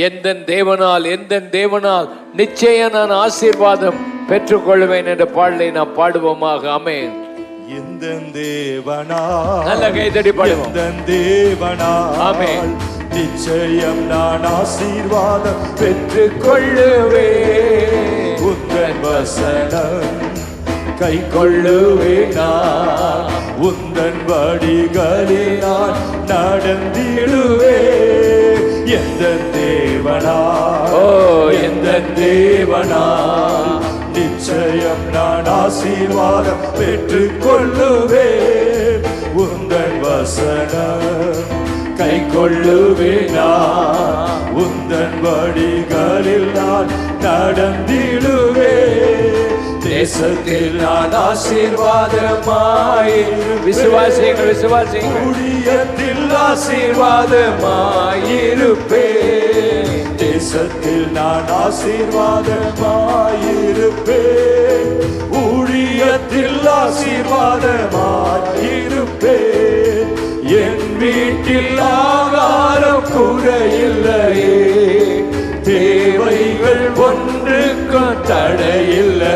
எந்த தேவனால் எந்த தேவனால் நிச்சயம் நான் ஆசீர்வாதம் பெற்றுக்கொள்வேன் என்ற பாடலை நாம் பாடுவோமாக. அமேன் எந்த தேவனா நல்ல கைதடி பாடுவோம். எந்த தேவனா ஆமென். நிச்சயம் நான் ஆசீர்வாதம் பெற்று கொள்ளுவே உந்தன் வசனம் கை கொள்ளுவேனா உந்தன் வடிகளில் நான் நடந்திடுவே எந்த தேவனா? ஓ, எந்த தேவனா? நிச்சயம் நான் ஆசீர்வாதம் பெற்றுக் கொள்ளுவே உந்தன் வசனம் கை கொள்ளுவேனா உந்தன் வடிகளில் நான் நடந்திடுவே தேசத்தில் நான் ஆசீர்வாதமாய் விசுவாசிங்கள் விசுவாசிங்கள் ஊழியத்தில் ஆசீர்வாதமாயிருப்பேன். தேசத்தில் நான் ஆசீர்வாதமாயிருப்பேன். ஊழியத்தில் ஆசீர்வாதமாயிருப்பேன். என் வீட்டில் ஆகாரம் குறையில்லையே. தேவைகள் ஒன்றுக்கும் தடையில்லையே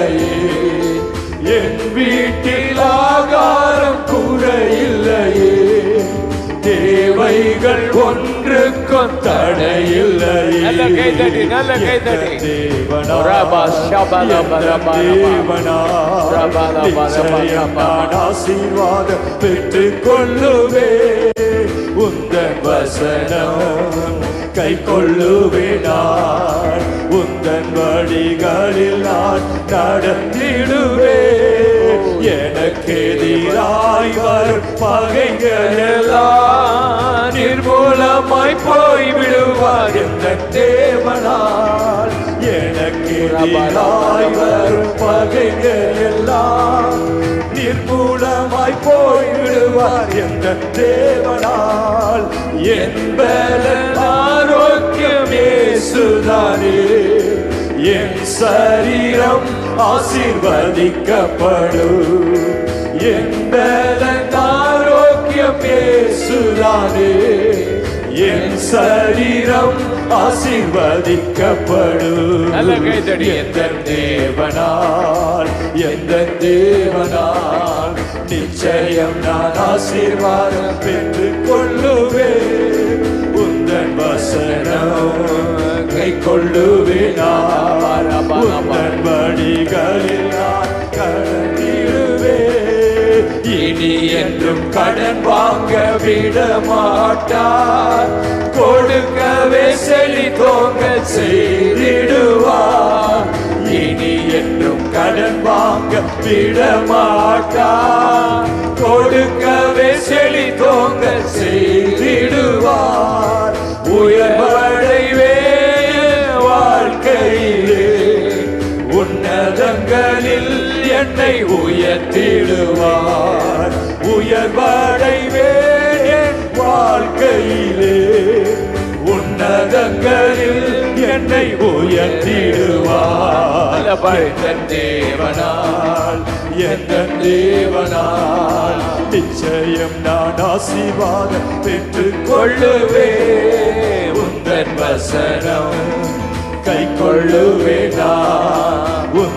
நிச்சயம் ரபா. நான் ஆசீர்வாதம் பெற்றுக் கொள்ளுவே உந்த வசனம் கை கொள்ளுவேனான் உந்தன் வழிகளில் நான் நடந்திடுவே. எனக்கு எதிராய் வரும் பகைகள் எல்லாம் நிர்மூலமாய் போய் விடுவார் எந்த தேவனால். எனக்கு வரும் பகைகள் எல்லாம் நிர்மூலமாய் போய் விடுவார் எந்த தேவனால் என்பல ஆரோக்கியம் சுதானே என் சரீரம் ஆசீர்வதிக்கப்படும். என்பல சரீரம் ஆசீர்வதிக்கப்படும். எந்த தேவனால் எந்த தேவனால் நிச்சயம் நான் ஆசீர்வாதம் பெற்றுக் கொள்ளுவே உந்தன் வசனம் கை கொள்ளுவேனார் உந்தன் வழிகளில் இனி என்றும் கடன் வாங்க விட மாட்டார் கொடுக்கவே செழி தோங்க செய்திடுவார். இனி என்றும் கடன் வாங்க விட மாட்டார் கொடுக்கவே செழி தோங்க செய்திடுவார். உயர்வடைவே வாழ்க்கையிலே உன்னதங்களில் என்னை உயர்த்திடுவார். உயர்வடைவேன் என் வாழ்க்கையிலே உன்னதங்களில் என்னை உயர்த்திடுவார். எந்த தேவனால் எந்த தேவனால் நிச்சயம் நான் ஆசீர்வாதம் பெற்றுக் கொள்ளுவே உந்தன் வசனம் கை கொள்ளுவேனா உந்தன் வழிகள்